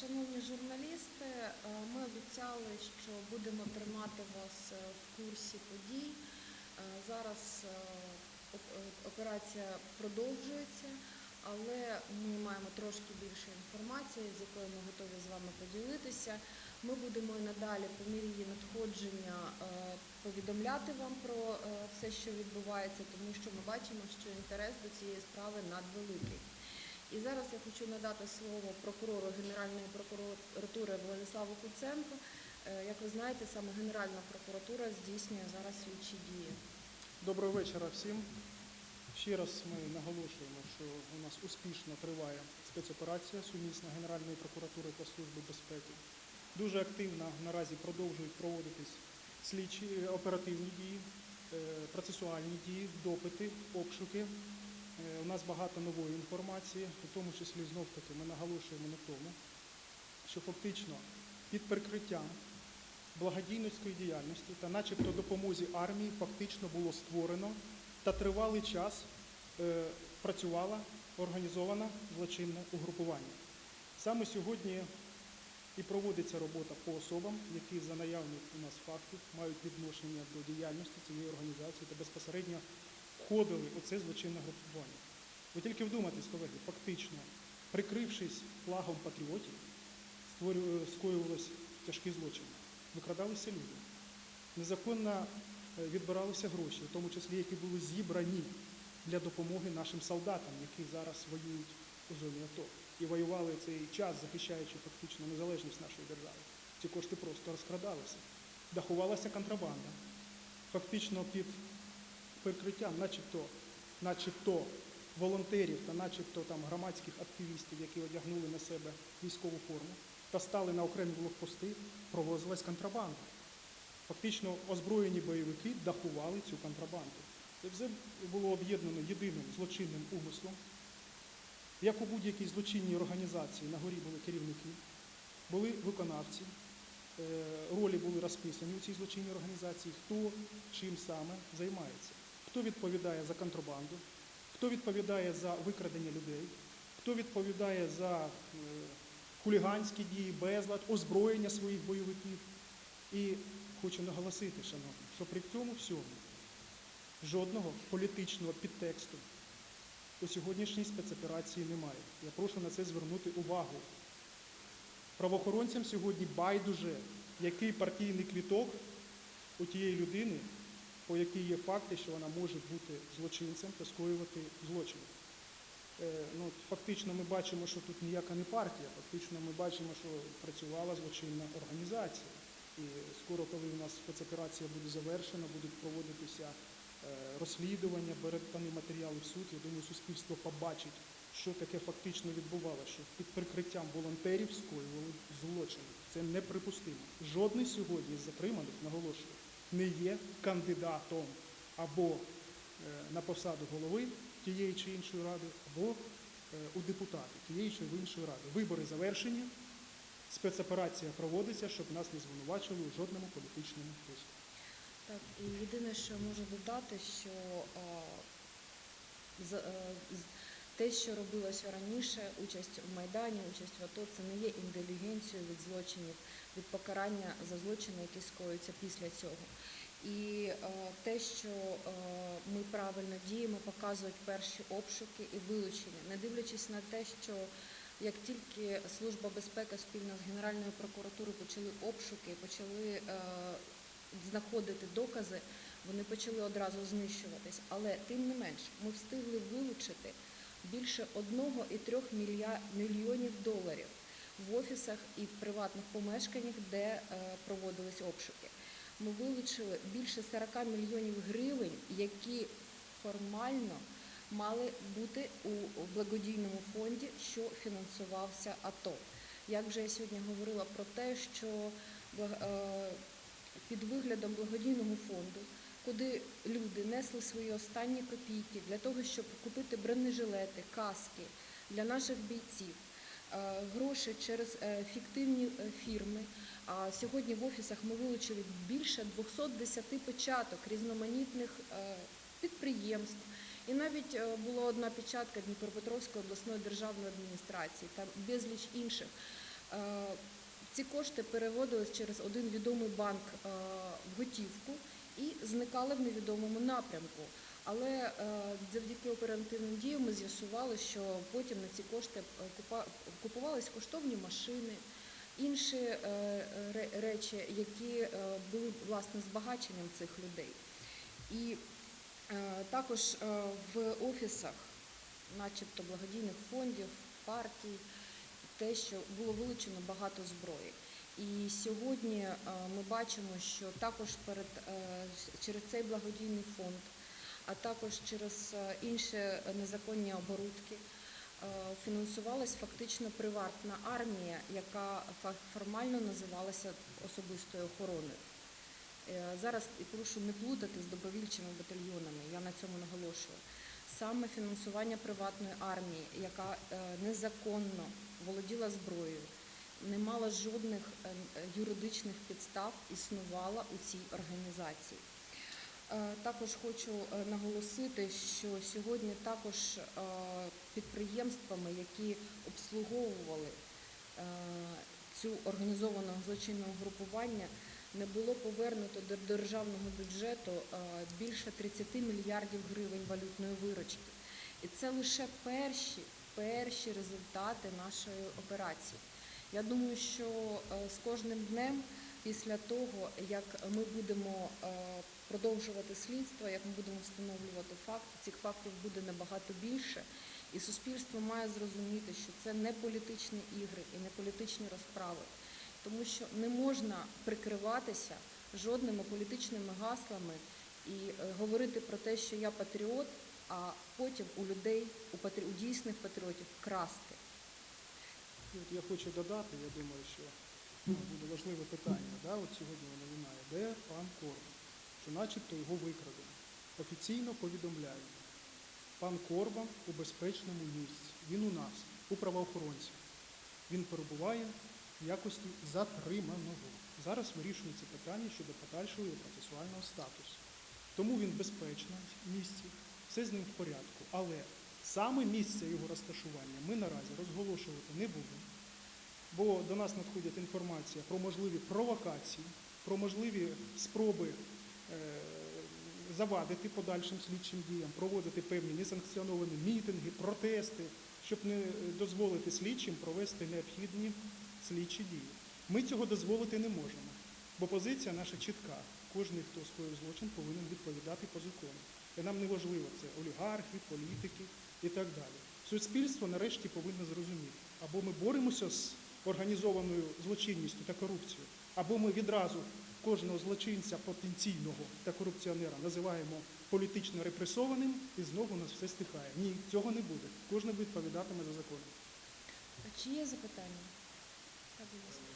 Шановні журналісти, е, ми обіцяли, що будемо тримати вас е, в курсі подій. Е, Зараз оп- операція продовжується, але ми маємо трошки більше інформації, з якою ми готові з вами поділитися. Ми будемо і надалі по мірі її надходження повідомляти вам про все, що відбувається, тому що ми бачимо, що інтерес до цієї справи надвеликий. І зараз я хочу надати слово прокурору Генеральної прокуратури Владиславу Куценку. Е, Як ви знаєте, саме Генеральна прокуратура здійснює зараз слідчі дії. Доброго вечора всім. Ще раз ми наголошуємо, що у нас успішно триває спецоперація сумісна Генеральної прокуратури та Служби безпеки. Дуже активно наразі продовжують проводитись слідчі е, оперативні дії, е, процесуальні дії, допити, обшуки. Е, У нас багато нової інформації, у тому числі знов таки ми наголошуємо на тому, що фактично під прикриттям благодійницької діяльності та начебто допомозі армії фактично було створено та тривалий час е, працювала організована злочинне угрупування. Саме сьогодні і проводиться робота по особам, які за наявних у нас фактів мають відношення до діяльності цієї організації та безпосередньо входили у це злочинне групування. Ви тільки вдумайтесь, колеги, фактично, прикрившись флагом патріотів, створю- скоювалися тяжкі злочини. Викрадалися люди. Незаконно е, відбиралися гроші, в тому числі які були зібрані для допомоги нашим солдатам, які зараз воюють у зоні АТО. І воювали цей час, захищаючи фактично незалежність нашої держави. Ці кошти просто розкрадалися. Дахувалася контрабанда. Фактично під прикриттям, начебто, начебто волонтерів та начебто там громадських активістів, які одягнули на себе військову форму та стали на окремі блокпости, провозилась контрабанда. Фактично озброєні бойовики дахували цю контрабанду. Це все було об'єднано єдиним злочинним умислом. Як у будь-якій злочинній організації на горі були керівники, були виконавці, е, ролі були розписані у цій злочинній організації, хто чим саме займається, хто відповідає за контрабанду, хто відповідає за викрадення людей, хто відповідає за е, хуліганські дії, безлад, озброєння своїх бойовиків. І хочу наголосити, шановні, що при цьому всьому жодного політичного підтексту у сьогоднішній спецоперації немає. Я прошу на це звернути увагу. Правоохоронцям сьогодні байдуже, який партійний квіток у тієї людини, по якій є факти, що вона може бути злочинцем та скоювати злочини. Е, Ну, фактично ми бачимо, що тут ніяка не партія, фактично ми бачимо, що працювала злочинна організація. І скоро, коли у нас спецоперація буде завершена, будуть проводитися е, розслідування, передані матеріали в суд. Я думаю, суспільство побачить, що таке фактично відбувалося, що під прикриттям волонтерів скоювали злочини. Це неприпустимо. Жодний сьогодні з затриманих, наголошую, не є кандидатом або е, на посаду голови тієї чи іншої ради, або е, у депутати тієї чи іншої ради. Вибори завершені, спецоперація проводиться, щоб нас не звинувачили у жодному політичному тиску. Так, і єдине, що можу додати, що е, з- те, що робилося раніше, участь в Майдані, участь в АТО, це не є інтелігенцією від злочинів, від покарання за злочини, які скоюються після цього. І е, те, що е, ми правильно діємо, показують перші обшуки і вилучення, не дивлячись на те, що як тільки Служба безпеки спільно з Генеральною прокуратурою почали обшуки, почали е, знаходити докази, вони почали одразу знищуватись. Але тим не менш, ми встигли вилучити більше 1,3 мілья- мільйонів доларів в офісах і в приватних помешканнях, де е, проводились обшуки. Ми вилучили більше 40 мільйонів гривень, які формально мали бути у благодійному фонді, що фінансувався АТО. Як вже я сьогодні говорила про те, що е, під виглядом благодійного фонду, куди люди несли свої останні копійки для того, щоб купити бронежилети, каски для наших бійців, е, гроші через е, фіктивні е, фірми. А сьогодні в офісах ми вилучили більше 210 печаток різноманітних підприємств. І навіть була одна печатка Дніпропетровської обласної державної адміністрації та безліч інших. Ці кошти переводились через один відомий банк в готівку і зникали в невідомому напрямку. Але е, завдяки оперативним діям ми з'ясували, що потім на ці кошти е, купувались коштовні машини, інші е, речі, які були власне збагаченням цих людей. І також в офісах, начебто благодійних фондів, партій, те, що було вилучено багато зброї. І сьогодні е, ми бачимо, що також е, через цей благодійний фонд, а також через е, інші незаконні оборудки фінансувалась фактично приватна армія, яка формально називалася особистою охороною. Зараз прошу не плутати з добровільчими батальйонами, я на цьому наголошую. Саме фінансування приватної армії, яка незаконно володіла зброєю, не мала жодних е, е, юридичних підстав, існувала у цій організації. Е, Також хочу наголосити, що сьогодні також підприємствами, які обслуговували цю організованого злочинного групування, не було повернуто до державного бюджету більше 30 мільярдів гривень валютної виручки. І це лише перші, перші результати нашої операції. Я думаю, що е, з кожним днем, після того, як ми будемо е, продовжувати слідство, як ми будемо встановлювати факти, цих фактів буде набагато більше. І суспільство має зрозуміти, що це не політичні ігри і не політичні розправи, тому що не можна прикриватися жодними політичними гаслами і е, говорити про те, що я патріот, а потім у людей, у, дійсних патріотів красти. От я хочу додати, я думаю, що буде важливе питання. Да? От сьогодні воно лунає. Де пан Корбан? Що начебто його викрадено. Офіційно повідомляють. Пан Корбан у безпечному місці. Він у нас, у правоохоронців. Він перебуває в якості затриманого. Зараз вирішується питання щодо подальшого його процесуального статусу. Тому він безпечно в місці, все з ним в порядку. Але саме місце його розташування ми наразі розголошувати не будемо, бо до нас надходить інформація про можливі провокації, про можливі спроби е, завадити подальшим слідчим діям, проводити певні несанкціоновані мітинги, протести, щоб не дозволити слідчим провести необхідні слідчі дії. Ми цього дозволити не можемо, бо позиція наша чітка. Кожен, хто скоїв злочин, повинен відповідати по закону. І нам не важливо це олігархи, політики і так далі. Суспільство нарешті повинно зрозуміти, або ми боремося з організованою злочинністю та корупцією, або ми відразу кожного злочинця потенційного та корупціонера називаємо політично репресованим, і знову нас все стихає. Ні, цього не буде. Кожен відповідатиме за законом. А чи є запитання? Так, будь ласка.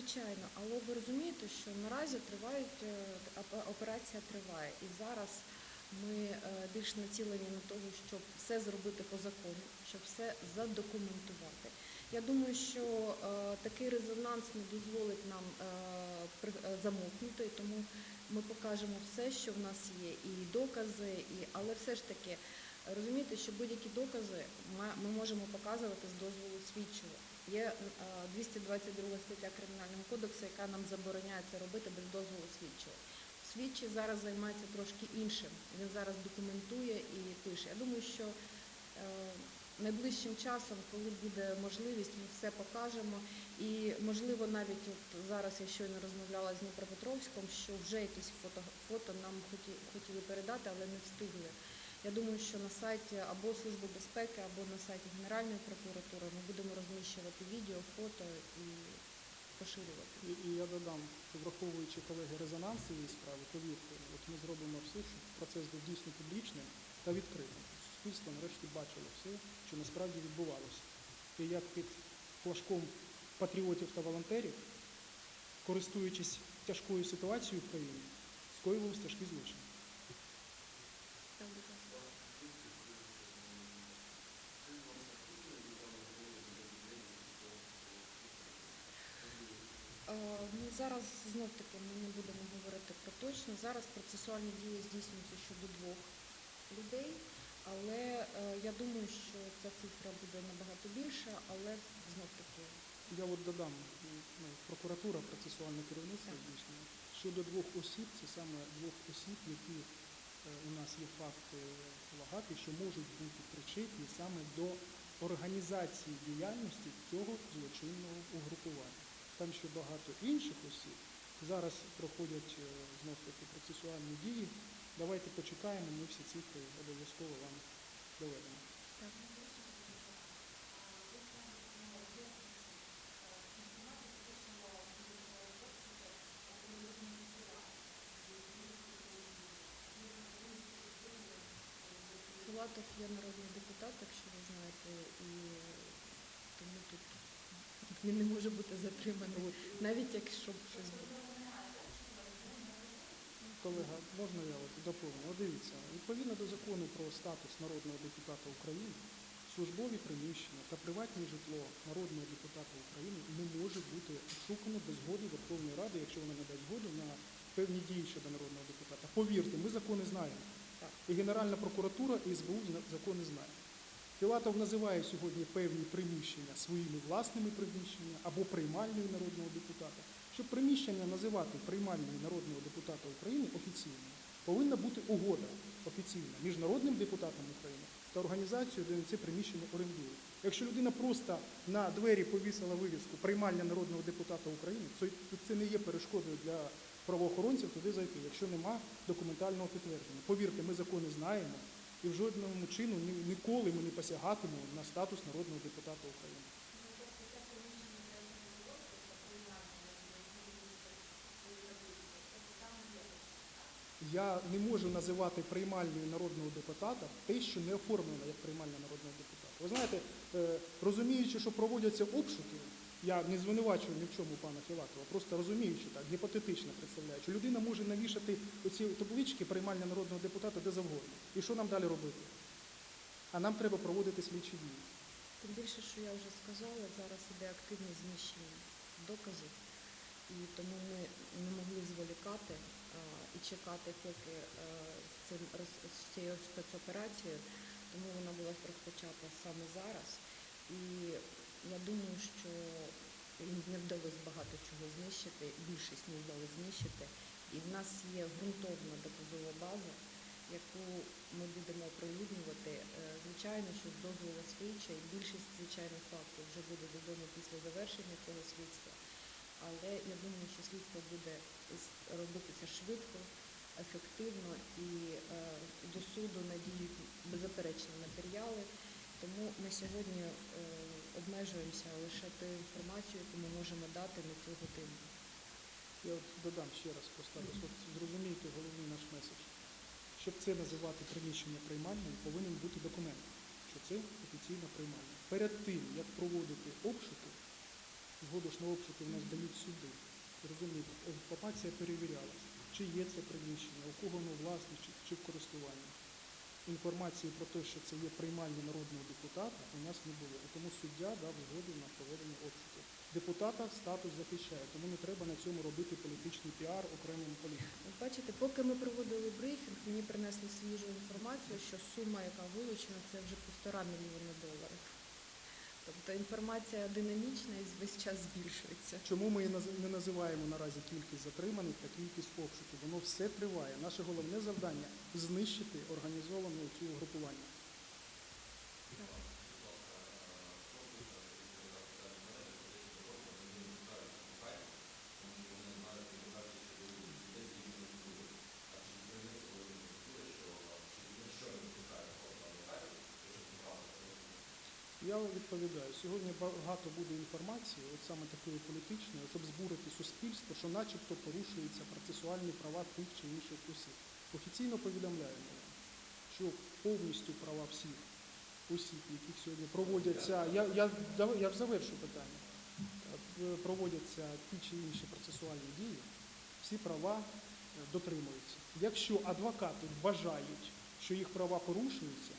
Звичайно, але ви розумієте, що наразі тривають е, операція триває, і зараз ми е, більш націлені на того, щоб все зробити по закону, щоб все задокументувати. Я думаю, що е, такий резонанс не дозволить нам замовкнути, тому ми покажемо все, що в нас є, і докази, і але все ж таки розумієте, що будь-які докази ми можемо показувати з дозволу слідчого. Є е, 222 стаття Кримінального кодексу, яка нам забороняє це робити без дозволу слідчого. Слідчий зараз займається трошки іншим. Він зараз документує і пише. Я думаю, що е, найближчим часом, коли буде можливість, ми все покажемо. І можливо, навіть от зараз я щойно розмовляла з Дніпропетровськом, що вже якісь фото, фото нам хоті, хотіли передати, але не встигли. Я думаю, що на сайті або Служби безпеки, або на сайті Генеральної прокуратури ми будемо розміщувати відео, фото і поширювати. І, і я додам, враховуючи колеги резонанс цієї справи, повірте, от ми зробимо все, щоб процес був дійсно публічним та відкритим. Суспільство нарешті бачило все, що насправді відбувалося. І як під флажком патріотів та волонтерів, користуючись тяжкою ситуацією в країні, скоювали тяжкі злочини. Е, Ну, зараз знов таки ми не будемо говорити про точно. Зараз процесуальні дії здійснюються щодо двох людей, але е, я думаю, що ця цифра буде набагато більша, але знов таки Я от додам, ну, прокуратура процесуальне керівництво здійснює. Щодо двох осіб, це саме двох осіб, які е, у нас є факти влагати, що можуть бути причетні саме до організації діяльності цього злочинного угрупування. Там ще багато інших осіб. Зараз проходять е, знов таки процесуальні дії. Давайте почекаємо, ми всі цифри обов'язково вам доведемо. Філатов є народний депутат, якщо ви знаєте, і тому тут він не може бути затриманий, навіть якщо б щось було. Колега, можна я от доповню? От дивіться, відповідно до закону про статус народного депутата України, службові приміщення та приватне житло народного депутата України не може бути обшукано без згоди Верховної Ради, якщо вона не дасть згоду на певні дії щодо народного депутата. Повірте, ми закони знаємо. І Генеральна прокуратура, і СБУ закони знають. Філатов називає сьогодні певні приміщення своїми власними приміщеннями або приймальною народного депутата. Щоб приміщення називати приймальною народного депутата України офіційно, повинна бути угода офіційна між народним депутатом України та організацією, де це приміщення орендує. Якщо людина просто на двері повісила вивіску приймальня народного депутата України, це не є перешкодою для правоохоронців туди зайти, якщо нема документального підтвердження. Повірте, ми закони знаємо і в жодному чину ніколи ми не посягатимемо на статус народного депутата України. Я не можу називати приймальною народного депутата те, що не оформлено як приймальня народного депутата. Ви знаєте, е, розуміючи, що проводяться обшуки, я не звинувачую ні в чому пана Філатова, просто розуміючи так, гіпотетично представляю, що людина може навішати оці таблички приймальня народного депутата де завгодно. І що нам далі робити? А нам треба проводити слідчі дії. Тим більше, що я вже сказала, зараз іде активне знищення доказів, і тому ми не могли зволікати і чекати, поки з, цим, з цією спецоперацією, тому вона була розпочата саме зараз. І я думаю, що їм не вдалося багато чого знищити, більшість не вдалося знищити. І в нас є ґрунтовна доказова база, яку ми будемо оприлюднювати. Е, Звичайно, що з дозволу слідча і більшість звичайних фактів вже буде відомо після завершення цього слідства. Але я думаю, що слідство буде робитися швидко, ефективно і е, до суду надіють беззаперечні матеріали. Тому ми сьогодні е, обмежуємося лише тою інформацією, яку ми можемо дати на цю годину. Я от додам ще раз поставлю, от зрозумійте головний наш меседж. Щоб це називати приміщення приймальним, повинен бути документ, що це офіційна приймальня. Перед тим, як проводити обшуки, згоду ж на обшуки в нас дають суди. Розумієте, інформація перевірялася, чи є це приміщення, у кого воно власність, чи, в користуванні. Інформації про те, що це є приймальня народного депутата, у нас не було. Тому суддя дав згоду на проведення обшуків. Депутата статус захищає, тому не треба на цьому робити політичний піар окремим політикам. Бачите, поки ми проводили брифінг, мені принесли свіжу інформацію, що сума, яка вилучена, це вже півтора мільйони доларів. Тобто інформація динамічна і весь час збільшується. Чому ми не називаємо наразі кількість затриманих та кількість обшуків? Воно все триває. Наше головне завдання знищити організоване цю групування. Я відповідаю, сьогодні багато буде інформації, от саме такої політичної, щоб збурити суспільство, що начебто порушуються процесуальні права тих чи інших осіб. Офіційно повідомляємо вам, що повністю права всіх осіб, яких сьогодні проводяться, я, я, я завершу питання, Е, проводяться ті чи інші процесуальні дії, всі права е, дотримуються. Якщо адвокати вважають, що їх права порушуються,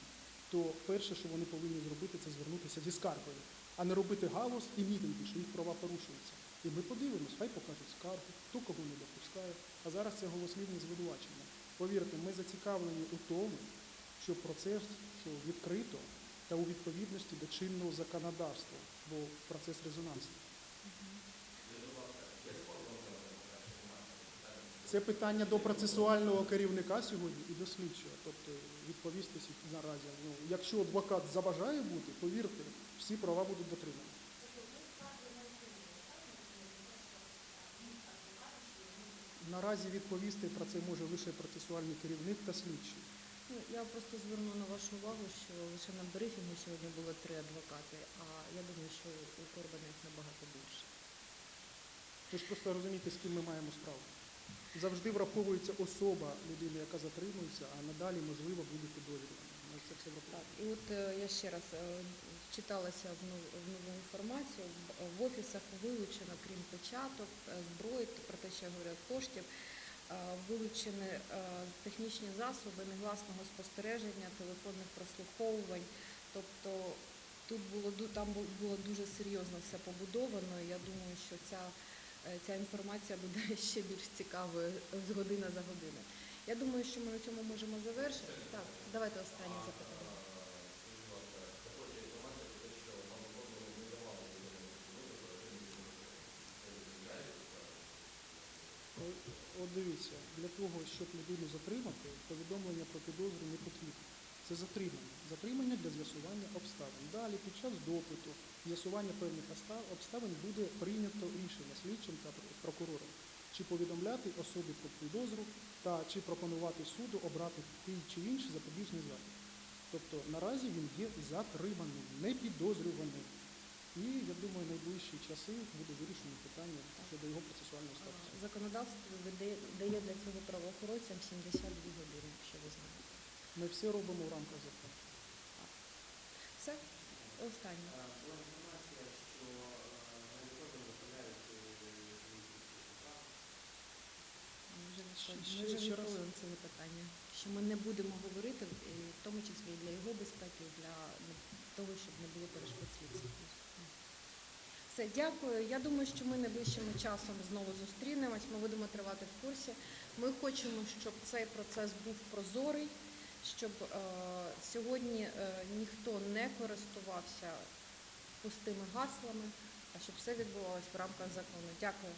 то перше, що вони повинні зробити, це звернутися зі скаргою, а не робити галус і мітинги, що їх права порушуються. І ми подивимось, хай покажуть скаргу, хто кого не допускає. А зараз це голослівні звинувачення. Повірте, ми зацікавлені у тому, щоб процес йшов відкрито та у відповідності до чинного законодавства, бо процес резонансний. Це питання до процесуального керівника сьогодні і до слідчого. Тобто відповісти наразі. Ну, якщо адвокат забажає бути, повірте, всі права будуть дотримані. Наразі відповісти про це може лише процесуальний керівник та слідчий. Ну, я просто зверну на вашу увагу, що лише на брифінгу сьогодні було три адвокати, а я думаю, що у Корбана їх набагато більше. Ви ж просто розумієте, з ким ми маємо справу. Завжди враховується особа людини, яка затримується, а надалі, можливо, буде підозрювана. Це все Так, і от е, я ще раз е, вчиталася в нову, інформацію. В- офісах вилучено, крім печаток, е, зброї, про те, що я говорила, коштів, вилучені технічні засоби негласного спостереження, телефонних прослуховувань. Тобто тут було там було дуже серйозно все побудовано. Я думаю, що ця, ця інформація буде ще більш цікавою з година за годиною. Я думаю, що ми на цьому можемо завершити. Так, давайте останнє запитання. От- От дивіться, для того, щоб людину затримати, повідомлення про підозру не потрібно. Це затримання. Затримання для з'ясування обставин. Далі, під час допиту, з'ясування певних обставин буде прийнято рішення слідчим та прокурором, чи повідомляти особі про підозру та чи пропонувати суду обрати ті чи інші запобіжні заходи. Тобто наразі він є затриманим, не підозрюваним. І я думаю, найближчі часи буде вирішено питання щодо його процесуального статусу. Законодавство дає для цього правоохоронцям 72 години, якщо ви знаєте. Ми все робимо в рамках закону. Все, останнє. Що Ми вже Ще- відповіли- ще- ми вже відповіли на це запитання, що ми не будемо говорити, в тому числі і для його безпеки, і для того, щоб не було перешкод слідству. Все, дякую. Я думаю, що ми найближчим часом знову зустрінемось. Ми будемо тривати в курсі. Ми хочемо, щоб цей процес був прозорий, щоб е, сьогодні е, ніхто не користувався пустими гаслами, а щоб все відбувалось в рамках закону. Дякую.